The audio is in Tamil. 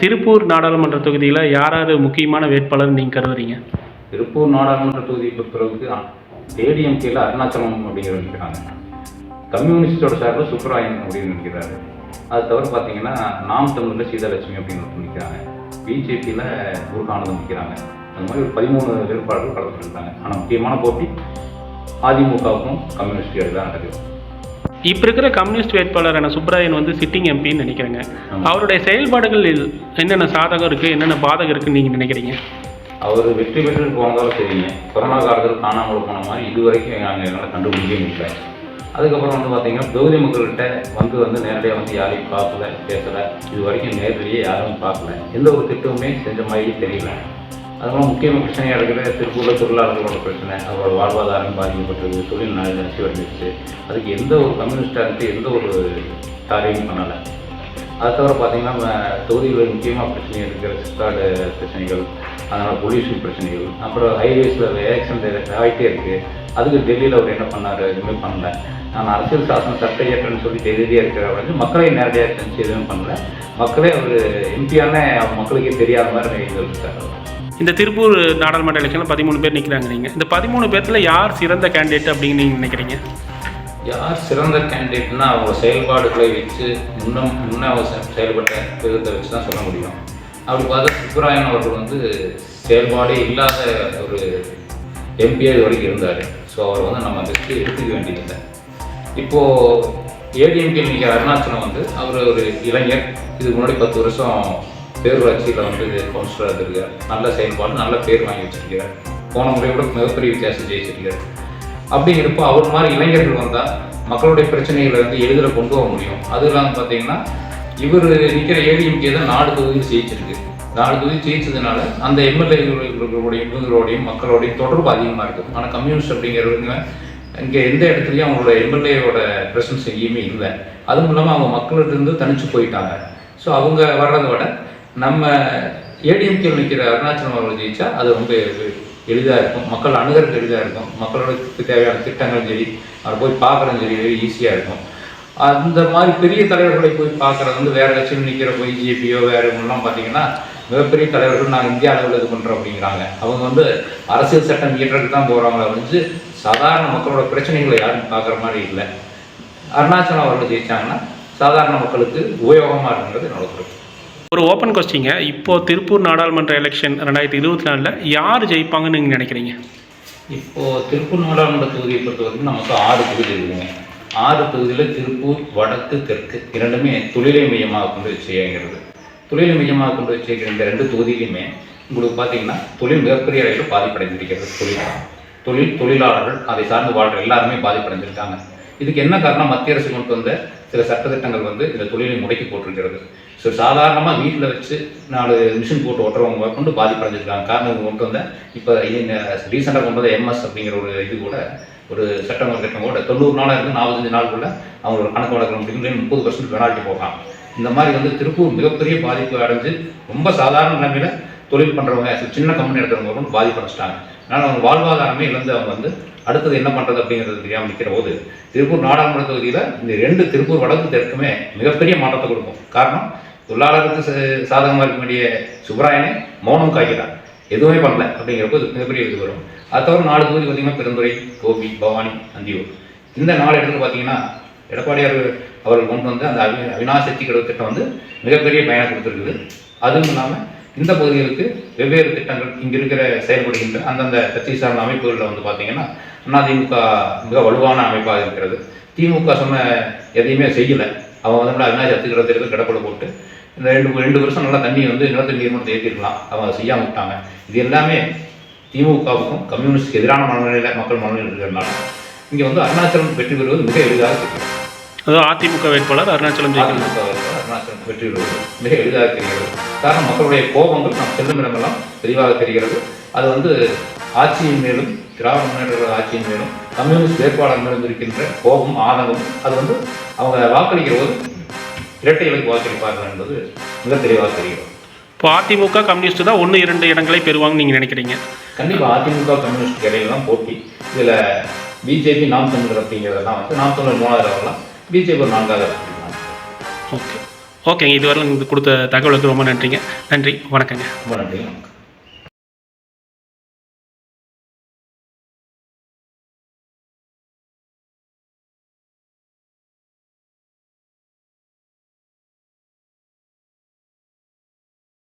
திருப்பூர் நாடாளுமன்ற தொகுதியில் யார் யார் முக்கியமான வேட்பாளர் நீங்கள் கருதுறீங்க? திருப்பூர் நாடாளுமன்ற தொகுதியை பொறுத்தளவுக்கு ஏடிஎம்கேல அருணாச்சலம் அப்படிங்கிறவர் நிற்கிறாங்க கம்யூனிஸ்டோட சார்பில் சுப்பராயன் அப்படின்னு நிற்கிறாரு அது தவிர பார்த்தீங்கன்னா நாம் தமிழில் சீதாலட்சுமி அப்படின்னு ஒருத்தர் நிற்கிறாங்க பிஜேபியில் குருகானந்தம் நிற்கிறாங்க அந்த மாதிரி ஒரு பதிமூணு வேட்பாளர்கள் கலந்துருக்காங்க ஆனால் முக்கியமான போட்டி அதிமுகவுக்கும் கம்யூனிஸ்ட் தான் நடக்குது. இப்போ இருக்கிற கம்யூனிஸ்ட் வேட்பாளரான சுப்ராயன் வந்து சிட்டிங் எம்பின்னு நினைக்கிறேங்க. அவருடைய செயல்பாடுகளில் என்னென்ன சாதகம் இருக்குது என்னென்ன பாதகம் இருக்குன்னு நீங்கள் நினைக்கிறீங்க? அவர் வெற்றி பெற்று போனதால தெரியுங்க கொரோனா காலத்தில் காணாமல் போன மாதிரி இது வரைக்கும் நாங்கள் என்னால் கண்டுபிடிக்கவே முடியல. அதுக்கப்புறம் வந்து பார்த்தீங்கன்னா தொகுதி மக்கள்கிட்ட வந்து வந்து நேரடியாக வந்து யாரையும் பார்க்கல பேசலை. இது வரைக்கும் நேரடியே யாரும் பார்க்கல. எந்த ஒரு திட்டமுமே செஞ்ச மாதிரி தெரியல. அதுபோல் முக்கியமான பிரச்சனையாக இருக்கிற திருப்பூரில் தொழிலாளர்களோட பிரச்சனை அவரோட வாழ்வாதாரம் பாதிக்கப்பட்டது தொழில் நலிச்சி வந்துருச்சு அதுக்கு எந்த ஒரு கம்யூனிஸ்டாக இருந்து எந்த ஒரு காரியமும் பண்ணலை. அது தவிர பார்த்திங்கன்னா நம்ம தொகுதிகளில் முக்கியமாக பிரச்சனை இருக்கிற சித்தாடு பிரச்சனைகள் அதனால் பொல்யூஷன் பிரச்சனைகள் அப்புறம் ஹைவேஸில் ஆக்சிடென்ட் ஆகிட்டே இருக்குது அதுக்கு டெல்லியில் அவர் என்ன பண்ணார்? எதுவுமே பண்ணல. நான் அரசியல் சாசனம் சட்ட இயற்றம்னு சொல்லி எழுதியே இருக்கிற வந்து மக்களை நேரடியாக செஞ்சு எதுவும் பண்ணல. மக்களே அவர் எம்பியான மக்களுக்கே தெரியாத மாதிரி இது இருக்கார். இந்த திருப்பூர் நாடாளுமன்ற எலெக்ஷனில் பதிமூணு பேர் நிற்கிறாங்க நீங்கள் இந்த பதிமூணு பேர்த்தில் யார் சிறந்த கேண்டிடேட் அப்படின்னு நீங்கள் நினைக்கிறீங்க? யார் சிறந்த கேண்டிடேட்னா அவங்க செயல்பாடுகளை வச்சு முன்னம் முன்ன அவங்க செயல்பட்ட விதத்தை வச்சு தான் சொல்ல முடியும். அப்படி பார்த்தா சுப்பராயன் அவர்கள் வந்து செயல்பாடே இல்லாத ஒரு எம்பியா இது வரைக்கும் இருந்தார். ஸோ அவர் வந்து நம்ம அதுக்கு எடுத்துக்க வேண்டியதில்லை. இப்போது ஏடிஎம்கே நிற்கிற அருணாச்சலம் வந்து அவர் ஒரு இளைஞர். இதுக்கு முன்னாடி பத்து வருஷம் பேரூராட்சியில் வந்து கவுன்சிலராக இருந்திருக்கார் நல்ல செயல்பாடு நல்ல பேர் வாங்கி வச்சிருக்கிறார். போன முறை விட மிகப்பெரிய வித்தியாசம் ஜெயிச்சிருக்கார் அப்படிங்கிறப்போ அவர் மாதிரி இளைஞர்கள் வந்தால் மக்களுடைய பிரச்சனைகளை வந்து எளிதில் கொண்டு போக முடியும். அது இல்லாமல் பார்த்தீங்கன்னா இவர் நிற்கிற ஏடிஎம்கே தான் நாலு தொகுதியில் ஜெயிச்சிருக்கு. நாலு தொகுதி ஜெயிச்சதுனால அந்த எம்எல்ஏகளுடைய இவங்களோடையும் மக்களோடையும் தொடர்பு அதிகமாக இருக்குது ஆனால் கம்யூனிஸ்ட் அப்படிங்கிறவங்க இங்கே எந்த இடத்துலையும் அவங்களோட எம்எல்ஏவோட பிரசன்ஸ் எங்கேயுமே இல்லை. அதுவும் இல்லாமல் அவங்க மக்கள்கிட்ட தனிச்சு போயிட்டாங்க. ஸோ அவங்க வர்றதை விட நம்ம ஏடிஎம்கே நிற்கிற அருணாச்சலம் அவர்கள் ஜெயிச்சா அது ரொம்ப எளிதாக இருக்கும். மக்கள் அணுகிறது எளிதாக இருக்கும். மக்களுக்கு தேவையான திட்டங்களும் சரி அதை போய் பார்க்குறதும் சரி ஈஸியாக இருக்கும். அந்த மாதிரி பெரிய தலைவர்களை போய் பார்க்குறது வந்து வேறு கட்சியில் நிற்கிற போய் ஜேபியோ வேறு இவங்கெல்லாம் பார்த்தீங்கன்னா மிகப்பெரிய தலைவர்கள் நாங்கள் இந்திய அளவில் இது பண்ணுறோம் அப்படிங்கிறாங்க. அவங்க வந்து அரசியல் சட்டம் இயற்றதுக்கு தான் போகிறாங்களே வந்து சாதாரண மக்களோட பிரச்சனைகளை யாரும் பார்க்குற மாதிரி இல்லை. அருணாச்சலம் அவர்கள் ஜெயிச்சாங்கன்னா சாதாரண மக்களுக்கு உபயோகமாக இருக்குங்கிறது என்னோட ஒரு ஓப்பன் கொஸ்டிங்க இப்போ திருப்பூர் நாடாளுமன்ற எலெக்ஷன் ரெண்டாயிரத்தி இருபத்தி நாலில் யார் ஜெயிப்பாங்கன்னு நீங்கள் நினைக்கிறீங்க? இப்போது திருப்பூர் நாடாளுமன்ற தொகுதியை பொறுத்த வரைக்கும் நமக்கு ஆறு தொகுதி இருக்குங்க. ஆறு தொகுதியில் திருப்பூர் வடக்கு தெற்கு இரண்டுமே தொழிலை மையமாக கொண்டு செய்யங்கிறது தொழிலை மையமாக கொண்டு செய்கிற இந்த ரெண்டு தொகுதியிலுமே உங்களுக்கு பார்த்தீங்கன்னா தொழில் மிகப்பெரிய அளவில் பாதிப்படைந்திருக்கிறது தொழில். தொழில் தொழிலாளர்கள் அதை சார்ந்து வாழ்கிற எல்லாருமே பாதிப்படைஞ்சிருக்காங்க. இதுக்கு என்ன காரணம்? மத்திய அரசு கொண்டு வந்த சில சட்டத்திட்டங்கள் வந்து இந்த தொழிலை முடக்கி போட்டிருக்கிறது. ஸோ சாதாரணமாக வீட்டில் வச்சு நாலு மிஷின் போட்டு ஓட்டுறவங்க கொண்டு பாதிப்படைஞ்சிருக்காங்க காரணம் கொண்டு வந்த இப்போ ரீசெண்டாக கொண்டு வந்த எம்எஸ் அப்படிங்கிற ஒரு இது கூட ஒரு சட்டம் திட்டம் கூட தொண்ணூறு நாளாக இருந்து நாற்பத்தஞ்சு நாளுக்குள்ள அவங்களோட கணக்கு வழக்கம் முடியும் முப்பது பர்சன்ட் பெனால்ட்டி போகலாம் இந்த மாதிரி வந்து திருப்பூர் மிகப்பெரிய பாதிப்பு அடைஞ்சு ரொம்ப சாதாரண நிலைமையில தொழில் பண்ணுறவங்க சின்ன கம்பெனி எடுக்கிறவங்க வந்து பாதிப்படைச்சிட்டாங்க அதனால் அவங்க வாழ்வாதாரமே இழந்து அவங்க வந்து அடுத்தது என்ன பண்ணுறது அப்படிங்கிறது தெரியாமல் நிற்கிற போது திருப்பூர் நாடாளுமன்ற தொகுதியில் இந்த ரெண்டு திருப்பூர் வடக்கு தெற்குமே மிகப்பெரிய மாற்றத்தை கொடுக்கும். காரணம் தொழிலாளருக்கு ச- சாதகமாக இருக்க வேண்டிய சுப்ராயனே மௌனம் காய்கிறார் எதுவுமே பண்ணல அப்படிங்கிறப்போ இது மிகப்பெரிய இது வரும். அது தவிர நாலு தொகுதி பார்த்தீங்கன்னா பெருந்துறை கோபி பவானி அந்தியூர். இந்த நாலு இடத்துல பார்த்தீங்கன்னா எடப்பாடியார் அவர்கள் கொண்டு வந்து அந்த அவி அவினாசி சக்தி திட்டம் வந்து மிகப்பெரிய பயனை கொடுத்துருக்குது. அதுவும் இல்லாமல் இந்த பகுதிகளுக்கு வெவ்வேறு திட்டங்கள் இங்கே இருக்கிற செயல்படுகின்ற அந்தந்த கட்சி சார்ந்த அமைப்புகளில் வந்து பார்த்தீங்கன்னா அதிமுக மிக வலுவான அமைப்பாக இருக்கிறது. திமுக சொன்ன எதையுமே செய்யலை. அவங்க வந்து அவினாசி சக்தி கடவு திட்டத்தை கிடப்பட போட்டு இந்த ரெண்டு ரெண்டு வருஷம் நல்லா தண்ணி வந்து நிலத்தடி நீர் மட்டத்தை ஏற்றிருக்கலாம் அவங்க செய்யாமல் விட்டாங்க. இது எல்லாமே திமுகவுக்கும் கம்யூனிஸ்டுக்கு எதிரான மனநிலையில் மக்கள் மனநிலையில் இருக்கிறதுனால. இங்கே வந்து அருணாச்சலம் வெற்றி பெறுவது மிக எளிதாக தெரியும் அதாவது அதிமுக வேட்பாளர் அருணாச்சலம் அதிமுக வேட்பாளர் அருணாச்சலம் வெற்றி பெறுவது மிக எளிதாக தெரிகிறது. காரணம் மக்களுடைய கோபங்கள் நாம் செல்லும் இடமெல்லாம் தெளிவாக தெரிகிறது. அது வந்து ஆட்சியின் மேலும் திராவிட முன்னேற்ற ஆட்சியின் மேலும் கம்யூனிஸ்ட் வேட்பாளர் மேலும் இருக்கின்ற கோபம் ஆதங்கம் அது வந்து அவங்க வாக்களிக்கிற போது இரட்டை இலக்கு வாக்களிப்பார்கள் என்பது மிக தெளிவாக தெரிகிறது. இப்போ அதிமுக கம்யூனிஸ்ட் தான் ஒன்று இரண்டு இடங்களை பெறுவாங்கன்னு நீங்கள் நினைக்கிறீங்க? கண்டிப்பாக அதிமுக கம்யூனிஸ்ட் இடையில தான் போட்டி. இதில் பிஜேபி நாம் தமிழர் அப்படிங்கிறதெல்லாம் வந்து நாம் தமிழர் மூணாவது பிஜேபி ஒரு நான்காவது ஓகே. ஓகேங்க இதுவரை கொடுத்த தகவலுக்கு ரொம்ப நன்றிங்க. நன்றி வணக்கங்க. ரொம்ப நன்றி